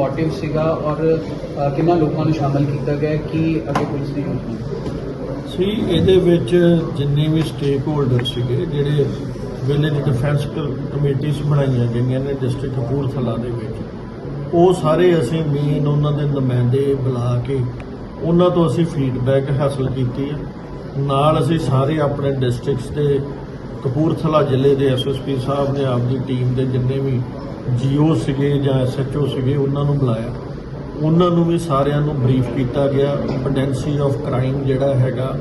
Motive ਸੀਗਾ ਔਰ ਅ, ਕਿੰਨਾ ਲੋਕਾਂ ਨੂੰ ਸ਼ਾਮਲ ਕੀਤਾ ਗਿਆ ਕੀ ਅੱਗੇ ਪੁਲਿਸ ਦੀ ਯੋਜਨਾ ਸੀ ਇਹਦੇ ਵਿੱਚ ਜਿੰਨੇ ਵੀ ਸਟੇਕ ਹੋਲਡਰ ਸੀਗੇ ਜਿਹੜੇ ਵਿਲੇਜ ਡਿਫੈਂਸ ਕਮੇਟੀਆਂ ਬਣਾਈਆਂ ਗਈਆਂ ਨੇ ਡਿਸਟ੍ਰਿਕਟ ਕਪੂਰਥਲਾ ਦੇ ਵਿੱਚ ਉਹ ਸਾਰੇ ਅਸੀਂ ਮੇਨ ਉਹਨਾਂ ਦੇ ਨੁਮਾਇੰਦੇ ਬੁਲਾ ਕੇ ਉਹਨਾਂ ਤੋਂ ਅਸੀਂ ਫੀਡਬੈਕ ਹਾਸਲ ਕੀਤੀ ਹੈ। ਨਾਲ ਅਸੀਂ ਸਾਰੇ ਆਪਣੇ ਡਿਸਟ੍ਰਿਕਟਸ ਦੇ ਕਪੂਰਥਲਾ ਜ਼ਿਲ੍ਹੇ ਦੇ ਐਸਐਸਪੀ ਸਾਹਿਬ ਨੇ ਆਪਦੀ ਟੀਮ ਦੇ ਜਿੰਨੇ ਵੀ ਜੀਓ ਸੀਗੇ ਜਾਂ ਐਸਐਚਓ ਸੀਗੇ, ਉਹਨਾਂ ਨੂੰ ਬੁਲਾਇਆ। ਉਹਨਾਂ ਨੂੰ ਵੀ ਸਾਰਿਆਂ ਨੂੰ ਬਰੀਫ ਕੀਤਾ ਗਿਆ। ਪੈਂਡੈਂਸੀ ਆਫ ਕ੍ਰਾਈਮ ਜਿਹੜਾ ਹੈਗਾ,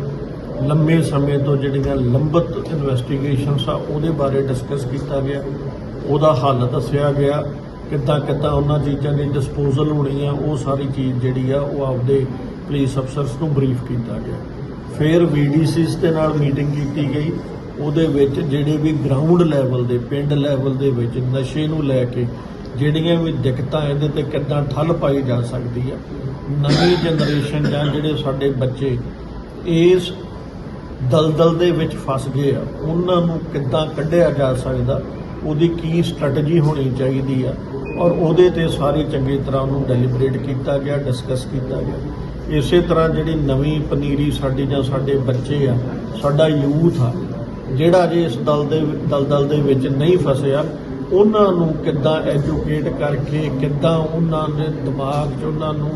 ਲੰਮੇ ਸਮੇਂ ਤੋਂ ਜਿਹੜੀਆਂ ਲੰਬਤ ਇਨਵੈਸਟੀਗੇਸ਼ਨਸ ਆ, ਉਹਦੇ ਬਾਰੇ ਡਿਸਕਸ ਕੀਤਾ ਗਿਆ। ਉਹਦਾ ਹੱਲ ਦੱਸਿਆ ਗਿਆ ਕਿੱਦਾਂ ਕਿੱਦਾਂ ਉਹਨਾਂ ਚੀਜ਼ਾਂ ਦੀ ਡਿਸਪੋਜ਼ਲ ਹੋਣੀ ਆ, ਉਹ ਸਾਰੀ ਚੀਜ਼ ਜਿਹੜੀ ਆ, ਉਹ ਆਪਦੇ ਪੁਲਿਸ ਅਫਸਰਸ ਨੂੰ ਬਰੀਫ ਕੀਤਾ ਗਿਆ। ਫਿਰ ਵੀਡੀਸੀਸ ਦੇ ਨਾਲ ਮੀਟਿੰਗ ਕੀਤੀ ਗਈ। ਉਹਦੇ ਵਿੱਚ ਜਿਹੜੇ ਵੀ ਗਰਾਊਂਡ ਲੈਵਲ ਦੇ, ਪਿੰਡ ਲੈਵਲ ਦੇ ਵਿੱਚ ਨਸ਼ੇ ਨੂੰ ਲੈ ਕੇ ਜਿਹੜੀਆਂ ਵੀ ਦਿੱਕਤਾਂ ਇਹਦੇ ਤੇ ਕਿੱਦਾਂ ਠੱਲ ਪਾਈ ਜਾ ਸਕਦੀ ਆ, ਨਵੀਂ ਜਨਰੇਸ਼ਨ ਜਾਂ ਜਿਹੜੇ ਸਾਡੇ ਬੱਚੇ ਇਸ ਦਲਦਲ ਦੇ ਵਿੱਚ ਫਸ ਗਏ ਆ, ਉਹਨਾਂ ਨੂੰ ਕਿੱਦਾਂ ਕੱਢਿਆ ਜਾ ਸਕਦਾ, ਉਹਦੀ ਕੀ ਸਟ੍ਰੈਟਜੀ ਹੋਣੀ ਚਾਹੀਦੀ ਆ, ਔਰ ਉਹਦੇ ਤੇ ਸਾਰੇ ਚੰਗੀ ਤਰ੍ਹਾਂ ਉਹਨੂੰ ਡੈਲੀਬਰੇਟ ਕੀਤਾ ਗਿਆ ਡਿਸਕਸ ਕੀਤਾ ਗਿਆ। ਇਸੇ ਤਰ੍ਹਾਂ ਜਿਹੜੀ ਨਵੀਂ ਪਨੀਰੀ ਸਾਡੀ ਜਾਂ ਸਾਡੇ ਬੱਚੇ ਆ, ਸਾਡਾ ਯੂਥ ਆ ਜਿਹੜਾ ਜੇ ਇਸ ਦਲ ਦੇ ਦਲਦਲ ਦੇ ਵਿੱਚ ਨਹੀਂ ਫਸਿਆ, ਉਹਨਾਂ ਨੂੰ ਕਿੱਦਾਂ ਐਜੂਕੇਟ ਕਰਕੇ, ਕਿੱਦਾਂ ਉਹਨਾਂ ਦੇ ਦਿਮਾਗ 'ਚ ਉਹਨਾਂ ਨੂੰ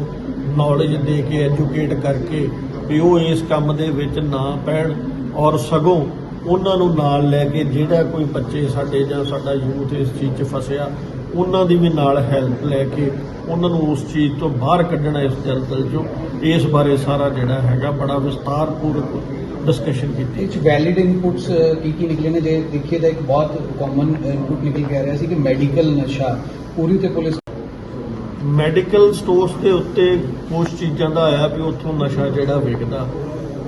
ਨੌਲੇਜ ਦੇ ਕੇ ਐਜੂਕੇਟ ਕਰਕੇ ਵੀ ਉਹ ਇਸ ਕੰਮ ਦੇ ਵਿੱਚ ਨਾ ਪੈਣ ਔਰ ਸਗੋਂ ਉਹਨਾਂ ਨੂੰ ਨਾਲ ਲੈ ਕੇ ਜਿਹੜਾ ਕੋਈ ਬੱਚੇ ਸਾਡੇ ਜਾਂ ਸਾਡਾ ਯੂਥ ਇਸ ਚੀਜ਼ 'ਚ ਫਸਿਆ, ਉਹਨਾਂ ਦੀ ਵੀ ਨਾਲ ਹੈਲਪ ਲੈ ਕੇ ਉਹਨਾਂ ਨੂੰ ਉਸ ਚੀਜ਼ ਤੋਂ ਬਾਹਰ ਕੱਢਣਾ ਇਸ ਦਲਦਲ 'ਚੋਂ, ਇਸ ਬਾਰੇ ਸਾਰਾ ਜਿਹੜਾ ਹੈਗਾ ਬੜਾ ਵਿਸਤਾਰਪੂਰਵਕ ਡਿਸਕਸ਼ਨ ਕੀਤੀ। ਇਹ ਚ ਵੈਲਿਡ ਇਨਪੁਟਸ ਕੀ ਕੀ ਨਿਕਲੇ ਨੇ? ਜੇ ਦੇਖੀਏ ਤਾਂ ਇੱਕ ਬਹੁਤ ਕਾਮਨ ਇਨਪੁਟ ਨਿਕਲ ਕੇ ਆ ਰਿਹਾ ਸੀ ਕਿ ਮੈਡੀਕਲ ਨਸ਼ਾ ਪੂਰੀ ਤੇ ਪੁਲਿਸ ਮੈਡੀਕਲ ਸਟੋਰਸ ਦੇ ਉੱਤੇ ਕੁਝ ਚੀਜ਼ਾਂ ਦਾ ਆਇਆ ਵੀ ਉੱਥੋਂ ਨਸ਼ਾ ਜਿਹੜਾ ਵਿਕਦਾ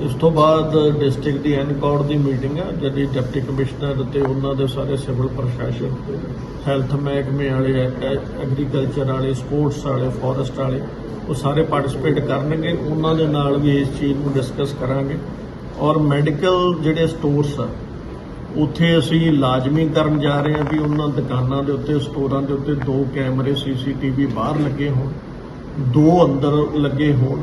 ਇਸ ਤੋਂ ਬਾਅਦ ਡਿਸਟ੍ਰਿਕਟ ਦੀ ਐਨਕਾਊਂਟ ਦੀ ਮੀਟਿੰਗ ਆ ਜਿਹੜੀ ਡਿਪਟੀ ਕਮਿਸ਼ਨਰ ਤੇ ਉਹਨਾਂ ਦੇ ਸਾਰੇ ਸਿਵਲ ਪ੍ਰਸ਼ਾਸਨ ਹੈਲਥ ਮਹਿਕਮੇ ਵਾਲੇ ਐਗਰੀਕਲਚਰ ਵਾਲੇ ਸਪੋਰਟਸ ਵਾਲੇ ਫੋਰੈਸਟ ਵਾਲੇ ਉਹ ਸਾਰੇ ਪਾਰਟਿਸਿਪੇਟ ਕਰਨਗੇ। ਉਹਨਾਂ ਦੇ ਨਾਲ ਵੀ ਇਸ ਚੀਜ਼ ਨੂੰ ਡਿਸਕਸ ਕਰਾਂਗੇ। ਔਰ ਮੈਡੀਕਲ ਜਿਹੜੇ ਸਟੋਰਸ ਆ, ਉੱਥੇ ਅਸੀਂ ਲਾਜ਼ਮੀ ਕਰਨ ਜਾ ਰਹੇ ਹਾਂ ਵੀ ਉਹਨਾਂ ਦੁਕਾਨਾਂ ਦੇ ਉੱਤੇ, ਸਟੋਰਾਂ ਦੇ ਉੱਤੇ ਦੋ ਕੈਮਰੇ, ਸੀਸੀਟੀਵੀ ਬਾਹਰ ਲੱਗੇ ਹੋਣ, ਦੋ ਅੰਦਰ ਲੱਗੇ ਹੋਣ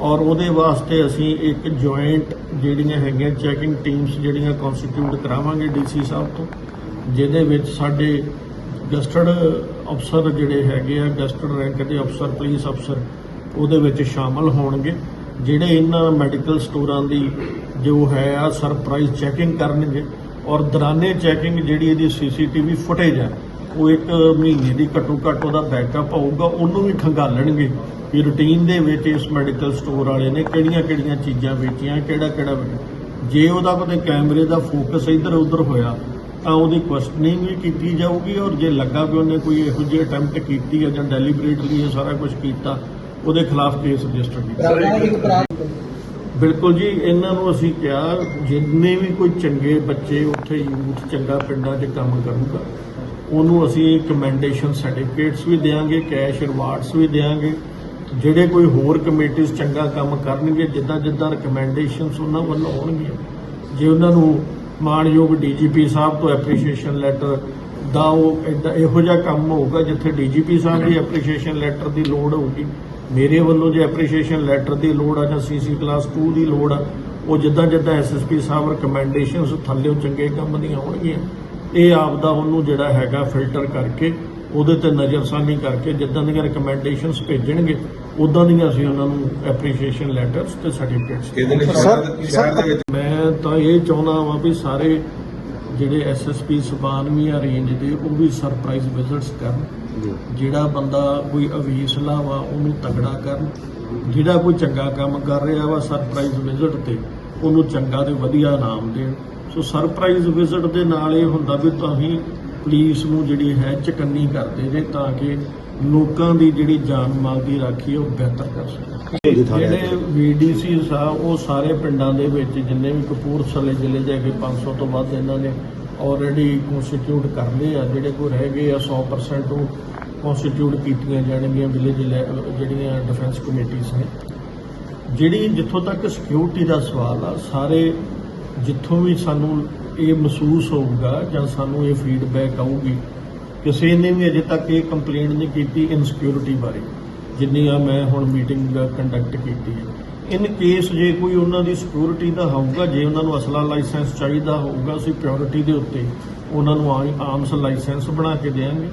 ਔਰ ਉਹਦੇ ਵਾਸਤੇ ਅਸੀਂ ਇੱਕ ਜੁਆਇੰਟ ਜਿਹੜੀਆਂ ਹੈਗੀਆਂ ਚੈਕਿੰਗ ਟੀਮਸ ਜਿਹੜੀਆਂ ਕਨਸਟੀਟਿਊਟ ਕਰਾਵਾਂਗੇ ਡੀਸੀ ਸਾਹਿਬ ਤੋਂ, ਜਿਹਦੇ ਵਿੱਚ ਸਾਡੇ ਗਸਟਡ ਅਫਸਰ ਜਿਹੜੇ ਹੈਗੇ ਆ, ਗਸਟਡ ਰੈਂਕ ਦੇ ਅਫਸਰ ਪੁਲਿਸ ਅਫਸਰ, ਉਹਦੇ ਵਿੱਚ ਸ਼ਾਮਲ ਹੋਣਗੇ। ਜਿਹੜੇ ਇਹਨਾਂ ਮੈਡੀਕਲ ਸਟੋਰਾਂ ਦੀ ਜੋ ਹੈ ਆ ਸਰਪ੍ਰਾਈਜ਼ ਚੈਕਿੰਗ ਕਰਨਗੇ ਔਰ ਦੌਰਾਨੇ ਚੈਕਿੰਗ ਜਿਹੜੀ ਇਹਦੀ ਸੀਸੀਟੀਵੀ ਫੁਟੇਜ ਹੈ, ਉਹ ਇੱਕ ਮਹੀਨੇ ਦੀ ਘੱਟੋ ਘੱਟ ਉਹਦਾ ਬੈਕਅਪ ਹੋਊਗਾ, ਉਹਨੂੰ ਵੀ ਖੰਗਾਲਣਗੇ ਵੀ ਰੂਟੀਨ ਦੇ ਵਿੱਚ ਇਸ ਮੈਡੀਕਲ ਸਟੋਰ ਵਾਲੇ ਨੇ ਕਿਹੜੀਆਂ ਕਿਹੜੀਆਂ ਚੀਜ਼ਾਂ ਵੇਚੀਆਂ, ਕਿਹੜਾ ਕਿਹੜਾ ਜੇ ਉਹਦਾ ਕੋਈ ਕੈਮਰੇ ਦਾ ਫੋਕਸ ਇੱਧਰ ਉੱਧਰ ਹੋਇਆ, ਤਾਂ ਉਹਦੀ ਕੁਐਸਚਨਿੰਗ ਵੀ ਕੀਤੀ ਜਾਊਗੀ ਔਰ ਜੇ ਲੱਗਾ ਵੀ ਉਹਨੇ ਕੋਈ ਇਹੋ ਜਿਹੀ ਅਟੈਂਪਟ ਕੀਤੀ ਹੈ ਜਾਂ ਡੈਲੀਬਰੇਟਲੀ ਇਹ ਸਾਰਾ ਕੁਝ ਕੀਤਾ ਉਹਦੇ ਖਿਲਾਫ ਕੇਸ ਰਜਿਸਟਰ ਕੀਤਾ। ਬਿਲਕੁਲ ਜੀ ਇਹਨਾਂ ਨੂੰ ਅਸੀਂ ਕਿਹਾ ਜਿੰਨੇ ਵੀ ਕੋਈ ਚੰਗੇ ਬੱਚੇ ਉੱਥੇ ਯੂਥ ਚੰਗਾ ਪਿੰਡਾਂ 'ਚ ਕੰਮ ਕਰੂਗਾ ਉਹਨੂੰ ਅਸੀਂ ਕਮੈਂਡੇਸ਼ਨ ਸਰਟੀਫਿਕੇਟਸ ਵੀ ਦੇਵਾਂਗੇ ਕੈਸ਼ ਰਿਵਾਰਡਸ ਵੀ ਦੇਵਾਂਗੇ ਜਿਹੜੇ ਕੋਈ ਹੋਰ ਕਮੇਟੀਆਂ ਚੰਗਾ ਕੰਮ ਕਰਨਗੇ ਜਿੱਦਾਂ ਜਿੱਦਾਂ ਰეკਮੈਂਡੇਸ਼ਨਸ ਉਹਨਾਂ ਵੱਲੋਂ ਹੋਣਗੀਆਂ ਜੇ ਉਹਨਾਂ ਨੂੰ ਮਾਣਯੋਗ ਡੀਜੀਪੀ ਸਾਹਿਬ ਤੋਂ ਐਪਰੀਸ਼ੀਏਸ਼ਨ ਲੈਟਰ ਦਾ ਉਹ ਇਹੋ ਜਿਹਾ ਕੰਮ ਹੋਊਗਾ ਜਿੱਥੇ ਡੀਜੀਪੀ ਸਾਹਿਬ ਦੀ ਐਪਰੀਸ਼ੀਏਸ਼ਨ ਲੈਟਰ ਦੀ ਲੋੜ ਹੋਊਗੀ ਮੇਰੇ ਵੱਲੋਂ ਜੇ ਐਪਰੀਸ਼ੀਏਸ਼ਨ ਲੈਟਰ ਦੀ ਲੋੜ ਆ ਜਾਂ ਸੀਸੀ ਕਲਾਸ 2 ਦੀ ਲੋੜ ਆ ਉਹ ਜਿੱਦਾਂ ਜਿੱਦਾਂ ਐਸਐਸਪੀ ਸਾਹਿਬ ਰეკਮੈਂਡੇਸ਼ਨਸ ਥੱਲੇੋਂ ਚੰਗੇ ਕੰਮ ਦੀਆਂ ਹੋਣਗੀਆਂ ਇਹ ਆਪ ਦਾ ਉਹਨੂੰ ਜਿਹੜਾ ਹੈਗਾ ਫਿਲਟਰ ਕਰਕੇ ਉਹਦੇ ਤੇ ਨਜ਼ਰਸਾਨੀ ਕਰਕੇ ਜਿੱਦਾਂ ਦੀਆਂ ਰეკਮੈਂਡੇਸ਼ਨਸ ਭੇਜਣਗੇ ਉਦਾਂ ਦੀਆਂ ਅਸੀਂ ਉਹਨਾਂ ਨੂੰ ਐਪਰੀਸ਼ੀਏਸ਼ਨ ਲੈਟਰਸ ਤੇ ਸਰਟੀਫਿਕੇਟਸ ਮੈਂ ਤਾਂ ਇਹ ਚਾਹੁੰਦਾ ਹਾਂ ਵੀ ਸਾਰੇ ਜਿਹੜੇ ਐਸਐਸਪੀ ਸਬਾਨਵੀਂ ਰੇਂਜ ਦੇ ਉਹ ਵੀ ਸਰਪ੍ਰਾਈਜ਼ ਵਿਜ਼ਿਟਸ ਕਰਨ। ਜਿਹੜਾ ਬੰਦਾ ਕੋਈ ਅਵੀਸਲਾ ਵਾ ਉਹਨੂੰ ਤਗੜਾ ਕਰਨ। ਜਿਹੜਾ ਕੋਈ ਚੰਗਾ ਕੰਮ ਕਰ ਰਿਹਾ ਵਾ ਸਰਪ੍ਰਾਈਜ਼ ਵਿਜ਼ਿਟ ਤੇ ਉਹਨੂੰ ਚੰਗਾ ਤੇ ਵਧੀਆ ਇਨਾਮ ਦੇਣ। ਸੋ ਸਰਪ੍ਰਾਈਜ਼ ਵਿਜ਼ਿਟ ਦੇ ਨਾਲ ਇਹ ਹੁੰਦਾ ਵੀ ਤੁਸੀਂ ਪੁਲਿਸ ਨੂੰ ਜਿਹੜੀ ਹੈ ਚਕੰਨੀ ਕਰਦੇ ਜੇ ਤਾਂ ਕਿ ਲੋਕਾਂ ਦੀ ਜਿਹੜੀ ਜਾਨ ਮਾਲ ਦੀ ਰਾਖੀ ਉਹ ਬਿਹਤਰ ਕਰ ਸਕਣ। ਜਿਹੜੇ ਵੀਡੀਸੀ ਸਾਹਿਬ ਉਹ ਸਾਰੇ ਪਿੰਡਾਂ ਦੇ ਵਿੱਚ ਜਿੰਨੇ ਵੀ ਕਪੂਰਥਲੇ ਜ਼ਿਲ੍ਹੇ ਦੇ ਹੈਗੇ 500 ਤੋਂ ਵੱਧ ਇਹਨਾਂ ਨੇ ਆਲਰੇਡੀ ਕਨਸਟੀਟਿਊਟ ਕਰ ਲਏ ਆ, ਜਿਹੜੇ ਕੋਈ ਰਹਿ ਗਏ ਆ 100% ਉਹ ਕਨਸਟੀਟਿਊਟ ਕੀਤੀਆਂ ਜਾਣਗੀਆਂ ਵਿਲੇਜ ਜਿਹੜੀਆਂ ਡਿਫੈਂਸ ਕਮੇਟੀਆਂ ਨੇ। ਜਿਹੜੀ ਜਿੱਥੋਂ ਤੱਕ ਸਿਕਿਉਰਿਟੀ ਦਾ ਸਵਾਲ ਆ, ਸਾਰੇ ਜਿੱਥੋਂ ਵੀ ਸਾਨੂੰ ਇਹ ਮਹਿਸੂਸ ਹੋਊਗਾ ਜਾਂ ਸਾਨੂੰ ਇਹ ਫੀਡਬੈਕ ਆਊਗੀ, ਕਿਸੇ ਨੇ ਵੀ ਅਜੇ ਤੱਕ ਇਹ ਕੰਪਲੇਂਟ ਨਹੀਂ ਕੀਤੀ ਇਨਸਿਕਿਉਰਿਟੀ ਬਾਰੇ, ਜਿੰਨੀ ਆ ਮੈਂ ਹੁਣ ਮੀਟਿੰਗ ਕੰਡਕਟ ਕੀਤੀ ਹੈ। ਇਨ ਕੇਸ ਜੇ ਕੋਈ ਉਹਨਾਂ ਦੀ ਸਿਕਿਉਰਿਟੀ ਦਾ ਹੋਊਗਾ, ਜੇ ਉਹਨਾਂ ਨੂੰ ਅਸਲਾ ਲਾਇਸੈਂਸ ਚਾਹੀਦਾ ਹੋਊਗਾ, ਅਸੀਂ ਪਿਓਰਿਟੀ ਦੇ ਉੱਤੇ ਉਹਨਾਂ ਨੂੰ ਆ- ਆਰਮਸ ਲਾਇਸੈਂਸ ਬਣਾ ਕੇ ਦੇਵਾਂਗੇ।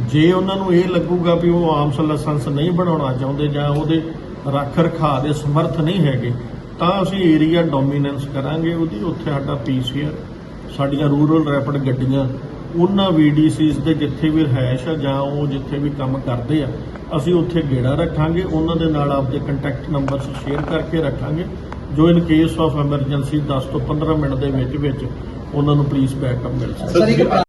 ਜੇ ਉਹਨਾਂ ਨੂੰ ਇਹ ਲੱਗੂਗਾ ਵੀ ਉਹ ਆਰਮਸ ਲਾਇਸੈਂਸ ਨਹੀਂ ਬਣਾਉਣਾ ਚਾਹੁੰਦੇ ਜਾਂ ਉਹਦੇ ਰੱਖ ਰਖਾਅ ਦੇ ਸਮਰਥ ਨਹੀਂ ਹੈਗੇ, ਤਾਂ ਅਸੀਂ ਏਰੀਆ ਡੋਮੀਨੈਂਸ ਕਰਾਂਗੇ। ਉਹਦੀ ਉੱਥੇ ਸਾਡਾ ਪੀਸੀਆਰ ਸਾਡੀਆਂ ਰੂਰਲ ਰੈਪਿਡ ਗੱਡੀਆਂ ਉਹਨਾਂ ਵੀਡੀਸੀਜ਼ ਦੇ ਜਿੱਥੇ ਵੀ ਰਹਿਸ਼ ਆ ਜਾਂ ਉਹ ਜਿੱਥੇ ਵੀ ਕੰਮ ਕਰਦੇ ਆ, ਅਸੀਂ ਉੱਥੇ ਗੇੜਾ ਰੱਖਾਂਗੇ, ਉਹਨਾਂ ਦੇ ਨਾਲ ਆਪਦੇ ਕੰਟੈਕਟ ਨੰਬਰਸ ਸ਼ੇਅਰ ਕਰਕੇ ਰੱਖਾਂਗੇ। ਜੋ ਇਨ ਕੇਸ ਆਫ ਐਮਰਜੈਂਸੀ 10 ਤੋਂ 15 ਮਿੰਟ ਦੇ ਵਿੱਚ ਵਿੱਚ ਉਹਨਾਂ ਨੂੰ ਪੁਲਿਸ ਬੈਕਅਪ ਮਿਲ ਸਕੇ।